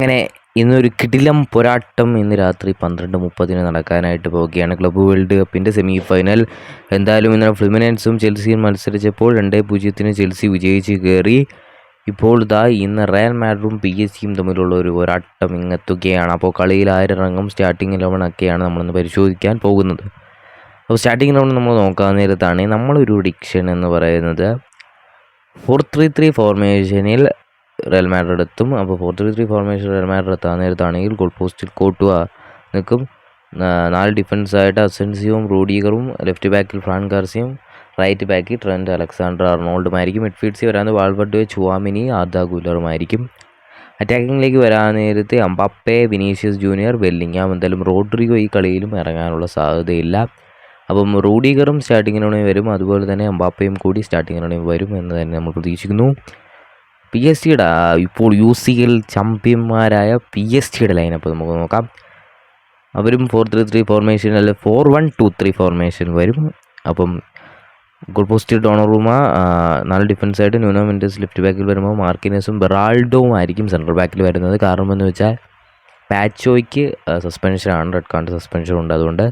അങ്ങനെ ഇന്നൊരു കിടിലം പോരാട്ടം ഇന്ന് രാത്രി പന്ത്രണ്ട് മുപ്പതിന് നടക്കാനായിട്ട് പോവുകയാണ് ക്ലബ്ബ് വേൾഡ് കപ്പിന്റെ സെമി ഫൈനൽ എന്തായാലും ഇന്നലെ ഫ്ലിമിനൻസും ചെൽസിയും മത്സരിച്ചപ്പോൾ രണ്ടേ പൂജ്യത്തിന് ചെൽസി വിജയിച്ച് കയറി ഇപ്പോൾ ഇതാ ഇന്ന് റയൽ മാഡ്രും പി എസ് സിയും തമ്മിലുള്ള ഒരു പോരാട്ടം ഇങ്ങെത്തുകയാണ്. അപ്പോൾ കളിയിൽ ആരിറങ്ങും സ്റ്റാർട്ടിംഗ് ഇലവൺ ഒക്കെയാണ് നമ്മളിന്ന് പരിശോധിക്കാൻ പോകുന്നത്. അപ്പോൾ സ്റ്റാർട്ടിംഗ് ഇലവൺ നമ്മൾ നോക്കാൻ നേരത്താണ്. നമ്മളൊരു ഡിക്ഷൻ എന്ന് പറയുന്നത് ഫോർ ത്രീ ത്രീ ഫോർമേഷനിൽ റയൽ മാഡ്രിഡ് എത്തും. അപ്പോൾ four three three formation Real Madrid എത്താൻ നേരത്താണെങ്കിൽ ഗോൾ പോസ്റ്റിൽ കോട്ടുക നിൽക്കും നാല് ഡിഫൻസായിട്ട് അസെൻസിയും റൂഡിഗറും ലെഫ്റ്റ് ബാക്കിൽ ഫ്രാൻ ഗാർസിയും റൈറ്റ് ബാക്കിൽ ട്രെൻഡ് അലക്സാണ്ടർ അർണോൾഡുമായിരിക്കും മിഡ്ഫീൽഡ്സിൽ വരാൻ വാൾവർഡ് ചുവാമിനി ആദ ഗുലറുമായിരിക്കും അറ്റാക്കിങ്ങിലേക്ക് വരാൻ നേരത്തെ അമ്പാപ്പെ വിനീഷ്യസ് ജൂനിയർ വെല്ലിങ്ങാം എന്തായാലും റോഡ്രിഗോ ഈ കളിയിലും ഇറങ്ങാനുള്ള സാധ്യതയില്ല. അപ്പം റൂഡിഗറും സ്റ്റാർട്ടിങ്ങിനുടനെ വരും. അതുപോലെ തന്നെ അമ്പാപ്പയും കൂടി സ്റ്റാർട്ടിങ്ങിനുടനെ വരും എന്ന് തന്നെ നമ്മൾ പ്രതീക്ഷിക്കുന്നു. പി എസ് സിയുടെ ഇപ്പോൾ യു സി എൽ ചാമ്പ്യന്മാരായ പി എസ് സിയുടെ ലൈനപ്പ് നമുക്ക് നോക്കാം. അവരും ഫോർ ത്രീ ത്രീ ഫോർമേഷൻ അല്ലെ four one two three formation വരും. അപ്പം ഗോൾ പോസ്റ്റ് ഡോണറൂമ നാല് ഡിഫൻസായിട്ട് ന്യൂനോ മെൻഡസ് ലെഫ്റ്റ് ബാക്കിൽ വരുമ്പോൾ മാർക്കിനസും ബെറാൾഡോവും ആയിരിക്കും സെൻട്രൽ ബാക്കിൽ വരുന്നത്. കാരണം എന്ന് വെച്ചാൽ പാച്ചോയ്ക്ക് സസ്പെൻഷനാണ് റെഡ് കാർഡ് സസ്പെൻഷൻ ഉണ്ട്. അതുകൊണ്ട്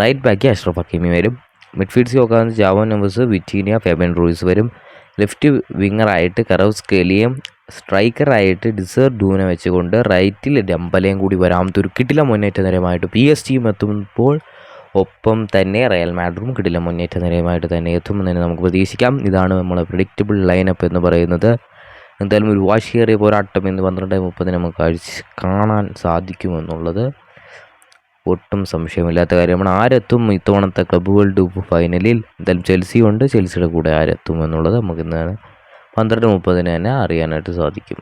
റൈറ്റ് ബാക്കി അഷ്റഫ് ഹക്കീമി വരും. മിഡ്ഫീൽഡ്സ് നോക്കാമെന്ന് ജാവോ നമ്പേഴ്സ് വിറ്റീനിയ ഫെബൻ റൂയിസ് വരും. ലെഫ്റ്റ് വിങ്ങറായിട്ട് കറവ് സ്കേലിയും സ്ട്രൈക്കറായിട്ട് ഡിസർ ഡൂന വെച്ചുകൊണ്ട് റൈറ്റിൽ ഡംബലയും കൂടി ഒരു കിടില മുന്നേറ്റ നിരമായിട്ട് പി എസ് ടിയും എത്തുമ്പോൾ ഒപ്പം തന്നെ റയൽ മാഡ്രും കിടില മുന്നേറ്റ നിരയുമായിട്ട് തന്നെ എത്തുമെന്ന് തന്നെ നമുക്ക് പ്രതീക്ഷിക്കാം. ഇതാണ് നമ്മളെ പ്രിഡിക്റ്റബിൾ ലൈനപ്പ് എന്ന് പറയുന്നത്. എന്തായാലും ഒരു വാശിയേറിയ പോരാട്ടം ഇന്ന് പന്ത്രണ്ട് മുപ്പതിന് നമുക്ക് കാണാൻ സാധിക്കുമെന്നുള്ളത് ഒട്ടും സംശയമില്ലാത്ത കാര്യമാണ്. ആരെത്തും ഇത്തവണത്തെ ക്ലബ് വേൾഡ് കപ്പ് ഫൈനലിൽ എന്തായാലും ചെൽസി ഉണ്ട്. ചെൽസിയുടെ കൂടെ ആരെത്തും എന്നുള്ളത് നമുക്ക് ഇന്ന് പന്ത്രണ്ട് മുപ്പതിന് തന്നെ അറിയാനായിട്ട് സാധിക്കും.